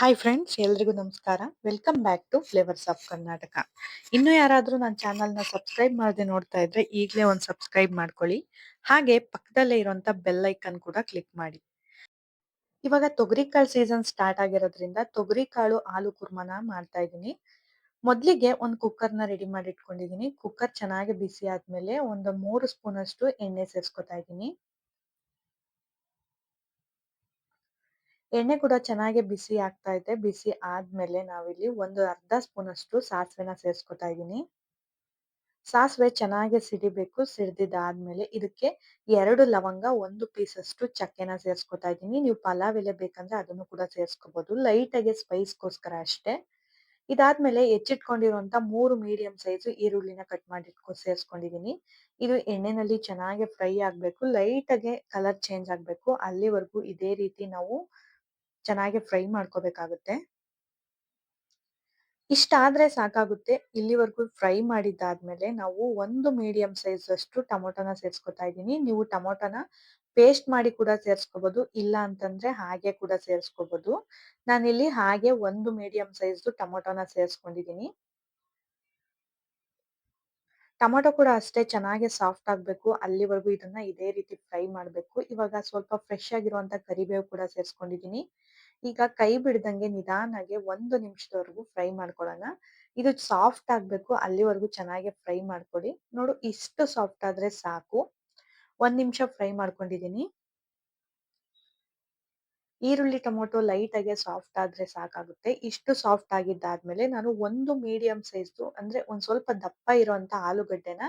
Hi friends ಎಲ್ರಿಗೂ ನಮಸ್ಕಾರ. Welcome back to flavours of Karnataka ಇನ್ನು ಯಾರಾದರೂ ನನ್ನ ಚಾನಲ್ನ ಸಬ್ಸ್ಕ್ರೈಬ್ ಮಾಡದೆ ನೋಡ್ತಾ ಇದ್ರೆ ಈಗಲೇ ಒಂದು ಸಬ್ಸ್ಕ್ರೈಬ್ ಮಾಡ್ಕೊಳ್ಳಿ. ಹಾಗೆ ಪಕ್ಕದಲ್ಲೇ ಇರುವಂತ ಬೆಲ್ ಐಕನ್ ಕೂಡ ಕ್ಲಿಕ್ ಮಾಡಿ. ಇವಾಗ ತೊಗರಿ ಕಾಳು ಸೀಸನ್ ಸ್ಟಾರ್ಟ್ ಆಗಿರೋದ್ರಿಂದ ತೊಗರಿ ಕಾಳು ಆಲೂ ಕುರ್ಮನ ಮಾಡ್ತಾ ಇದ್ದೀನಿ. ಮೊದಲಿಗೆ ಒಂದು ಕುಕ್ಕರ್ನ ರೆಡಿ ಮಾಡಿ ಇಟ್ಕೊಂಡಿದ್ದೀನಿ ಕುಕ್ಕರ್ ಚೆನ್ನಾಗಿ ಬಿಸಿ ಆದ್ಮೇಲೆ ಒಂದು ಮೂರು ಸ್ಪೂನ್ ಅಷ್ಟು ಎಣ್ಣೆ ಸೇರಿಸ್ಕೊತಾ ಇದ್ದೀನಿ. ಎಣ್ಣೆ ಕೂಡ ಚೆನ್ನಾಗಿ ಬಿಸಿ ಆಗ್ತಾ ಇದೆ. ಬಿಸಿ ಆದ್ಮೇಲೆ ನಾವಿಲ್ಲಿ ಒಂದು ಅರ್ಧ ಸ್ಪೂನ್ ಅಷ್ಟು ಸಾಸಿವೆನ ಸೇರಿಸ್ಕೊತಾ ಇದ್ದೀನಿ. ಸಾಸಿವೆ ಚೆನ್ನಾಗಿ ಸಿಡಿಬೇಕು. ಸಿಡ್ದಿದ್ದಾದ್ಮೇಲೆ ಇದಕ್ಕೆ ಎರಡು ಲವಂಗ, ಒಂದು ಪೀಸ್ ಅಷ್ಟು ಚಕ್ಕೆನ ಸೇರಿಸ್ಕೊತಾ ಇದ್ದೀನಿ. ನೀವು ಪಲಾವ್ ಎಲೆ ಬೇಕಂದ್ರೆ ಅದನ್ನು ಕೂಡ ಸೇರಿಸ್ಕೋಬಹುದು ಲೈಟ್ ಆಗಿ ಸ್ಪೈಸ್ಗೋಸ್ಕರ ಅಷ್ಟೇ. ಇದಾದ್ಮೇಲೆ ಹೆಚ್ಚಿಟ್ಕೊಂಡಿರುವಂತ ಮೂರು ಮೀಡಿಯಂ ಸೈಜ್ ಈರುಳ್ಳಿನ ಕಟ್ ಮಾಡಿಟ್ಕೊ ಸೇರಿಸ್ಕೊಂಡಿದೀನಿ ಇದು ಎಣ್ಣೆನಲ್ಲಿ ಚೆನ್ನಾಗಿ ಫ್ರೈ ಆಗ್ಬೇಕು. ಲೈಟ್ ಆಗಿ ಕಲರ್ ಚೇಂಜ್ ಆಗ್ಬೇಕು. ಅಲ್ಲಿವರೆಗೂ ಇದೇ ರೀತಿ ನಾವು ಚೆನ್ನಾಗಿ ಫ್ರೈ ಮಾಡ್ಕೋಬೇಕಾಗುತ್ತೆ. ಇಷ್ಟಾದ್ರೆ ಸಾಕಾಗುತ್ತೆ. ಇಲ್ಲಿವರೆಗೂ ಫ್ರೈ ಮಾಡಿದ್ದಾದ್ಮೇಲೆ ನಾವು ಒಂದು ಮೀಡಿಯಂ ಸೈಜ್ ಅಷ್ಟು ಟೊಮೊಟೊನ ಸೇರಿಸ್ಕೊತಾ ಇದ್ದೀನಿ. ನೀವು ಟೊಮೊಟೊನ ಪೇಸ್ಟ್ ಮಾಡಿ ಕೂಡ ಸೇರಿಸ್ಕೋಬಹುದು ಇಲ್ಲ ಅಂತಂದ್ರೆ ಹಾಗೆ ಕೂಡ ಸೇರಿಸ್ಕೋಬಹುದು ನಾನಿಲ್ಲಿ ಹಾಗೆ ಒಂದು ಮೀಡಿಯಂ ಸೈಜ್ ಟೊಮೊಟೊನ ಸೇರಿಸ್ಕೊಂಡಿದ್ದೀನಿ. ಟೊಮೊಟೊ ಕೂಡ ಅಷ್ಟೇ ಚೆನ್ನಾಗಿ ಸಾಫ್ಟ್ ಆಗ್ಬೇಕು. ಅಲ್ಲಿವರೆಗೂ ಇದನ್ನ ಇದೇ ರೀತಿ ಫ್ರೈ ಮಾಡ್ಬೇಕು. ಇವಾಗ ಸ್ವಲ್ಪ ಫ್ರೆಶ್ ಆಗಿರುವಂತ ಕರಿಬೇವು ಕೂಡ ಸೇರಿಸ್ಕೊಂಡಿದ್ದೀನಿ. ಈಗ ಕೈ ಬಿಡ್ದಂಗೆ ನಿಧಾನಾಗೆ ಒಂದು ನಿಮಿಷದವರೆಗೂ ಫ್ರೈ ಮಾಡ್ಕೊಳ್ಳೋಣ. ಇದು ಸಾಫ್ಟ್ ಆಗ್ಬೇಕು, ಅಲ್ಲಿವರೆಗೂ ಚೆನ್ನಾಗಿ ಫ್ರೈ ಮಾಡ್ಕೊಳ್ಳಿ. ನೋಡು, ಇಷ್ಟು ಸಾಫ್ಟ್ ಆದ್ರೆ ಸಾಕು. ಒಂದ್ ನಿಮಿಷ ಫ್ರೈ ಮಾಡ್ಕೊಂಡಿದೀನಿ ಈರುಳ್ಳಿ, ಟೊಮೊಟೊ ಲೈಟ್ ಆಗಿ ಸಾಫ್ಟ್ ಆದ್ರೆ ಸಾಕಾಗುತ್ತೆ. ಇಷ್ಟು ಸಾಫ್ಟ್ ಆಗಿದ್ದಾದ್ಮೇಲೆ ನಾನು ಒಂದು ಮೀಡಿಯಂ ಸೈಜ್ ಅಂದ್ರೆ ಒಂದ್ ಸ್ವಲ್ಪ ದಪ್ಪ ಇರುವಂತ ಆಲೂಗಡ್ಡೆನ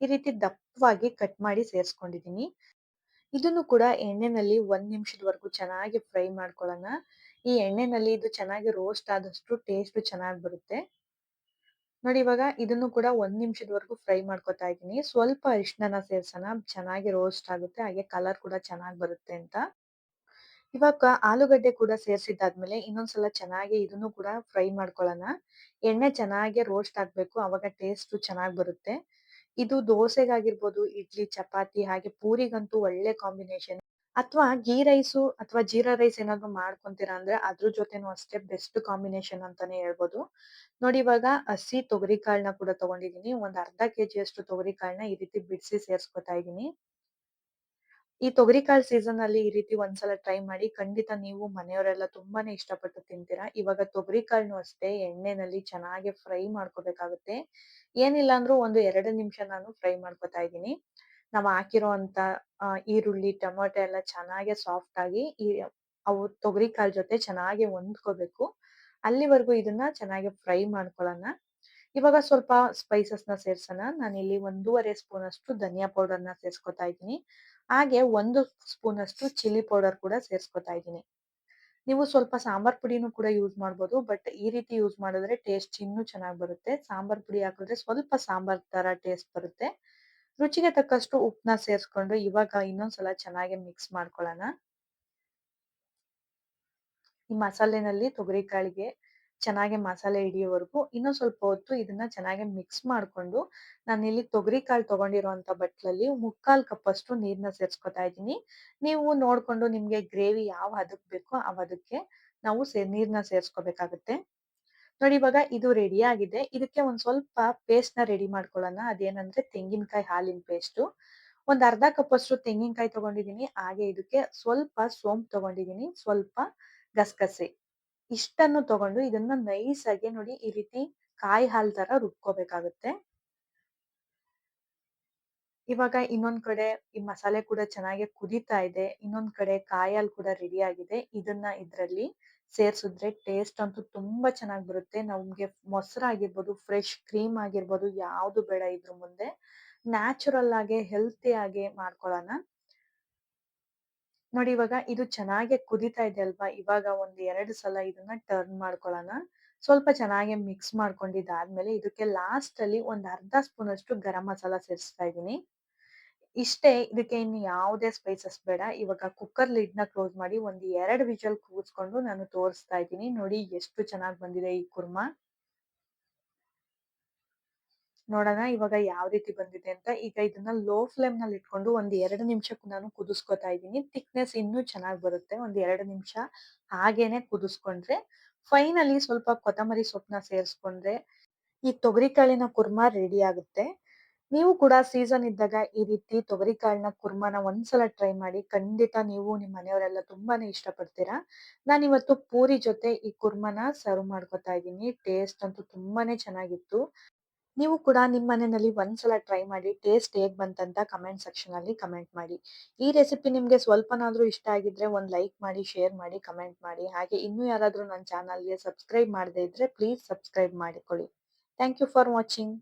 ಈ ರೀತಿ ದಪ್ಪವಾಗಿ ಕಟ್ ಮಾಡಿ ಸೇರಿಸ್ಕೊಂಡಿದೀನಿ ಇದನ್ನು ಕೂಡ ಎಣ್ಣೆನಲ್ಲಿ ಒಂದ್ ನಿಮಿಷದವರೆಗೂ ಚೆನ್ನಾಗಿ ಫ್ರೈ ಮಾಡ್ಕೊಳ್ಳೋಣ. ಈ ಎಣ್ಣೆನಲ್ಲಿ ಇದು ಚೆನ್ನಾಗಿ ರೋಸ್ಟ್ ಆದಷ್ಟು ಟೇಸ್ಟ್ ಚೆನ್ನಾಗಿ ಬರುತ್ತೆ. ನೋಡಿ ಇವಾಗ ಇದನ್ನು ಕೂಡ ಒಂದ್ ನಿಮಿಷದವರೆಗೂ ಫ್ರೈ ಮಾಡ್ಕೊತಾ ಇದ್ದೀನಿ. ಸ್ವಲ್ಪ ಅರಿಶಿನ ಸೇರ್ಸೋಣ. ಚೆನ್ನಾಗಿ ರೋಸ್ಟ್ ಆಗುತ್ತೆ. ಹಾಗೆ ಕಲರ್ ಕೂಡ ಚೆನ್ನಾಗಿ ಬರುತ್ತೆ ಅಂತ. ಇವಾಗ ಆಲೂಗಡ್ಡೆ ಕೂಡ ಸೇರ್ಸಿದ್ದಾದ್ಮೇಲೆ ಇನ್ನೊಂದ್ಸಲ ಚೆನ್ನಾಗಿ ಇದನ್ನು ಕೂಡ ಫ್ರೈ ಮಾಡ್ಕೊಳ್ಳೋಣ. ಎಣ್ಣೆ ಚೆನ್ನಾಗಿ ರೋಸ್ಟ್ ಆಗ್ಬೇಕು. ಅವಾಗ ಟೇಸ್ಟ್ ಚೆನ್ನಾಗಿ ಬರುತ್ತೆ. ಇದು ದೋಸೆಗಾಗಿರ್ಬೋದು, ಇಡ್ಲಿ, ಚಪಾತಿ ಹಾಗೆ ಪೂರಿಗಂತೂ ಒಳ್ಳೆ ಕಾಂಬಿನೇಷನ್ ಅಥವಾ ಗೀ ರೈಸು ಅಥವಾ ಜೀರಾ ರೈಸ್ ಏನಾದ್ರು ಮಾಡ್ಕೊಂತೀರಾ ಅಂದ್ರೆ ಅದ್ರ ಜೊತೆನೂ ಅಷ್ಟೇ ಬೆಸ್ಟ್ ಕಾಂಬಿನೇಷನ್ ಅಂತಾನೆ ಹೇಳ್ಬೋದು. ನೋಡಿ ಇವಾಗ ಹಸಿ ತೊಗರಿ ಕಾಳನ್ನ ಕೂಡ ತಗೊಂಡಿದೀನಿ ಒಂದ್ ಅರ್ಧ ಕೆಜಿ ಅಷ್ಟು ತೊಗರಿ ಕಾಳನ್ನ ಈ ರೀತಿ ಬಿಡಿಸಿ ಸೇರ್ಸ್ಕೊತಾ ಇದೀನಿ ಈ ತೊಗರಿ ಕಾಳು ಸೀಸನ್ ಅಲ್ಲಿ ಈ ರೀತಿ ಒಂದ್ಸಲ ಟ್ರೈ ಮಾಡಿ ಖಂಡಿತ ನೀವು ಮನೆಯವರೆಲ್ಲ ತುಂಬಾನೇ ಇಷ್ಟಪಟ್ಟು ತಿಂತೀರಾ. ಇವಾಗ ತೊಗರಿ ಕಾಳನ್ನು ಅಷ್ಟೇ ಎಣ್ಣೆನಲ್ಲಿ ಚೆನ್ನಾಗಿ ಫ್ರೈ ಮಾಡ್ಕೋಬೇಕಾಗುತ್ತೆ. ಏನಿಲ್ಲ ಅಂದ್ರೂ ಒಂದು ಎರಡು ನಿಮಿಷ ನಾನು ಫ್ರೈ ಮಾಡ್ಕೊತಾ ಇದ್ದೀನಿ. ನಾವು ಹಾಕಿರೋಂತ ಈರುಳ್ಳಿ, ಟೊಮೊಟೊ ಎಲ್ಲ ಚೆನ್ನಾಗಿ ಸಾಫ್ಟ್ ಆಗಿ ಈ, ಅವು ತೊಗರಿಕಾಳು ಜೊತೆ ಚೆನ್ನಾಗಿ ಹೊಂದ್ಕೋಬೇಕು. ಅಲ್ಲಿವರೆಗೂ ಇದನ್ನ ಚೆನ್ನಾಗಿ ಫ್ರೈ ಮಾಡ್ಕೊಳ್ಳೋಣ ಇವಾಗ ಸ್ವಲ್ಪ ಸ್ಪೈಸಸ್ನ ಸೇರ್ಸೋಣ. ನಾನು ಇಲ್ಲಿ ಒಂದೂವರೆ ಸ್ಪೂನ್ ಅಷ್ಟು ಧನಿಯಾ ಪೌಡರ್ನ ಸೇರ್ಸ್ಕೊತಾ ಇದ್ದೀನಿ. ಹಾಗೆ ಒಂದು ಸ್ಪೂನ್ ಅಷ್ಟು ಚಿಲ್ಲಿ ಪೌಡರ್ ಕೂಡ ಸೇರ್ಸ್ಕೊತಾ ಇದ್ದೀನಿ. ನೀವು ಸ್ವಲ್ಪ ಸಾಂಬಾರ್ ಪುಡಿನೂ ಕೂಡ ಯೂಸ್ ಮಾಡ್ಬೋದು. ಬಟ್ ಈ ರೀತಿ ಯೂಸ್ ಮಾಡಿದ್ರೆ ಟೇಸ್ಟ್ ಇನ್ನೂ ಚೆನ್ನಾಗಿ ಬರುತ್ತೆ. ಸಾಂಬಾರ್ ಪುಡಿ ಹಾಕಿದ್ರೆ ಸ್ವಲ್ಪ ಸಾಂಬಾರ್ ತರ ಟೇಸ್ಟ್ ಬರುತ್ತೆ. ರುಚಿಗೆ ತಕ್ಕಷ್ಟು ಉಪ್ಪನ್ನ ಸೇರಿಸ್ಕೊಂಡು ಇವಾಗ ಇನ್ನೊಂದ್ಸಲ ಚೆನ್ನಾಗಿ ಮಿಕ್ಸ್ ಮಾಡ್ಕೊಳ್ಳೋಣ ಈ ಮಸಾಲೆನಲ್ಲಿ ತೊಗರಿಕಾಳಿಗೆ ಚೆನ್ನಾಗಿ ಮಸಾಲೆ ಹಿಡಿಯೋವರೆಗೂ ಇನ್ನೊಂದು ಸ್ವಲ್ಪ ಹೊತ್ತು ಇದನ್ನ ಚೆನ್ನಾಗಿ ಮಿಕ್ಸ್ ಮಾಡ್ಕೊಂಡು ಇಲ್ಲಿ ತೊಗರಿ ಕಾಳು ತಗೊಂಡಿರುವಂತ ಬಟ್ಲಲ್ಲಿ ಮುಕ್ಕಾಲ್ ಕಪ್ ಅಷ್ಟು ನೀರ್ನ ಸೇರ್ಸ್ಕೊತಾ ಇದ್ದೀನಿ. ನೀವು ನೋಡ್ಕೊಂಡು ನಿಮ್ಗೆ ಗ್ರೇವಿ ಯಾವ ಹದಕ್ ಬೇಕೋ ಆ ಹದಕ್ಕೆ ನಾವು ಸೇ ನೀರ್ನ ಸೇರ್ಸ್ಕೋಬೇಕಾಗತ್ತೆ. ನೋಡಿ ಇವಾಗ ಇದು ರೆಡಿ ಆಗಿದೆ. ಇದಕ್ಕೆ ಒಂದ್ ಸ್ವಲ್ಪ ಪೇಸ್ಟ್ನ ರೆಡಿ ಮಾಡ್ಕೊಳ್ಳೋಣ. ಅದೇನಂದ್ರೆ ತೆಂಗಿನಕಾಯಿ ಹಾಲಿನ ಪೇಸ್ಟ್ ಒಂದ್ ಅರ್ಧ ಕಪ್ ಅಷ್ಟು ತೆಂಗಿನಕಾಯಿ ತಗೊಂಡಿದೀನಿ. ಹಾಗೆ ಇದಕ್ಕೆ ಸ್ವಲ್ಪ ಸೋಂಪು ತಗೊಂಡಿದೀನಿ. ಸ್ವಲ್ಪ ಗಸಗಸೆ. ಇಷ್ಟನ್ನು ತಗೊಂಡು ಇದನ್ನ ನೈಸ್ ಆಗಿ ನೋಡಿ ಈ ರೀತಿ ಕಾಯಿ ಹಾಲ್ ತರ ರುಬ್ಕೋಬೇಕಾಗುತ್ತೆ. ಇವಾಗ ಇನ್ನೊಂದ್ ಕಡೆ ಈ ಮಸಾಲೆ ಕೂಡ ಚೆನ್ನಾಗಿ ಕುದೀತಾ ಇದೆ. ಇನ್ನೊಂದ್ ಕಡೆ ಕಾಯಿ ಹಾಲ್ ಕೂಡ ರೆಡಿ ಆಗಿದೆ. ಇದನ್ನ ಇದ್ರಲ್ಲಿ ಸೇರ್ಸಿದ್ರೆ ಟೇಸ್ಟ್ ಅಂತೂ ತುಂಬಾ ಚೆನ್ನಾಗಿ ಬರುತ್ತೆ. ನಮ್ಗೆ ಮೊಸರು ಆಗಿರ್ಬೋದು ಫ್ರೆಶ್ ಕ್ರೀಮ್ ಆಗಿರ್ಬೋದು, ಯಾವ್ದು ಬೇಡ ಇದ್ರ ಮುಂದೆ ನ್ಯಾಚುರಲ್ ಆಗಿ ಹೆಲ್ತಿ ಆಗಿ ಮಾಡ್ಕೊಳ್ಳೋಣ ನೋಡಿ ಇವಾಗ ಇದು ಚೆನ್ನಾಗಿ ಕುದೀತಾ ಇದೆ ಅಲ್ವಾ? ಇವಾಗ ಒಂದ್ ಎರಡು ಸಲ ಇದನ್ನ ಟರ್ನ್ ಮಾಡ್ಕೊಳ್ಳೋಣ ಸ್ವಲ್ಪ ಚೆನ್ನಾಗಿ ಮಿಕ್ಸ್ ಮಾಡ್ಕೊಂಡಿದ್ದಾದ್ಮೇಲೆ ಇದಕ್ಕೆ ಲಾಸ್ಟ್ ಅಲ್ಲಿ ಒಂದ್ ಅರ್ಧ ಸ್ಪೂನ್ ಅಷ್ಟು ಗರಂ ಮಸಾಲ ಸೇರಿಸ್ತಾ ಇದ್ದೀನಿ. ಇಷ್ಟೇ ಇದಕ್ಕೆ ಇನ್ನು ಯಾವುದೇ ಸ್ಪೈಸಸ್ ಬೇಡ. ಇವಾಗ ಕುಕ್ಕರ್ ಲಿಡ್ನ ಕ್ಲೋಸ್ ಮಾಡಿ ಒಂದು ಎರಡು ವಿಜಲ್ ಕೂಗಿಸ್ಕೊಂಡು ನಾನು ತೋರಿಸ್ತಾ ಇದ್ದೀನಿ. ನೋಡಿ ಎಷ್ಟು ಚೆನ್ನಾಗಿ ಬಂದಿದೆ ಈ ಕುರ್ಮಾ. ನೋಡೋಣ ಇವಾಗ ಯಾವ ರೀತಿ ಬಂದಿದೆ ಅಂತ. ಈಗ ಇದನ್ನ ಲೋ ಫ್ಲೇಮ್ನಲ್ಲಿ ಇಟ್ಕೊಂಡು ಒಂದ್ ಎರಡು ನಿಮಿಷಕ್ಕೂ ನಾನು ಕುದಿಸ್ಕೊತಾ ಇದ್ದೀನಿ. ಥಿಕ್ನೆಸ್ ಇನ್ನೂ ಚೆನ್ನಾಗಿ ಬರುತ್ತೆ. ಒಂದ್ ಎರಡು ನಿಮಿಷ ಹಾಗೇನೆ ಕುದಿಸ್ಕೊಂಡ್ರೆ ಫೈನಲಿ ಸ್ವಲ್ಪ ಕೊತ್ತಂಬರಿ ಸೊಪ್ಪನ್ನ ಸೇರಿಸ್ಕೊಂಡ್ರೆ ಈ ತೊಗರಿ ಕಾಳಿನ ಕುರ್ಮಾ ರೆಡಿ ಆಗುತ್ತೆ. ನೀವು ಕೂಡ ಸೀಸನ್ ಇದ್ದಾಗ ಈ ರೀತಿ ತೊಗರಿ ಕಾಳಿನ ಕುರ್ಮಾನ ಒಂದ್ಸಲ ಟ್ರೈ ಮಾಡಿ. ಖಂಡಿತ ನೀವು ನಿಮ್ಮ ಮನೆಯವರೆಲ್ಲ ತುಂಬಾನೇ ಇಷ್ಟಪಡ್ತೀರಾ. ನಾನಿವತ್ತು ಪೂರಿ ಜೊತೆ ಈ ಕುರ್ಮನ ಸರ್ವ್ ಮಾಡ್ಕೊತಾ ಇದ್ದೀನಿ. ಟೇಸ್ಟ್ ಅಂತೂ ತುಂಬಾನೇ ಚೆನ್ನಾಗಿತ್ತು. ನೀವು ಕೂಡ ನಿಮ್ಮ ಮನೆಯಲ್ಲಿ ಒಂದ್ಸಲ ಟ್ರೈ ಮಾಡಿ ಟೇಸ್ಟ್ ಹೇಗ್ ಬಂತಂತ ಕಮೆಂಟ್ ಸೆಕ್ಷನ್ ಅಲ್ಲಿ ಕಮೆಂಟ್ ಮಾಡಿ. ಈ ರೆಸಿಪಿ ನಿಮ್ಗೆ ಸ್ವಲ್ಪನಾದ್ರೂ ಇಷ್ಟ ಆಗಿದ್ರೆ ಒಂದ್ ಲೈಕ್ ಮಾಡಿ, ಶೇರ್ ಮಾಡಿ, ಕಮೆಂಟ್ ಮಾಡಿ. ಹಾಗೆ ಇನ್ನೂ ಯಾರಾದ್ರೂ ನನ್ನ ಚಾನಲ್‌ಗೆ ಸಬ್ಸ್ಕ್ರೈಬ್ ಮಾಡದೇ ಇದ್ರೆ ಪ್ಲೀಸ್ ಸಬ್ಸ್ಕ್ರೈಬ್ ಮಾಡಿಕೊಳ್ಳಿ. Thank you for watching.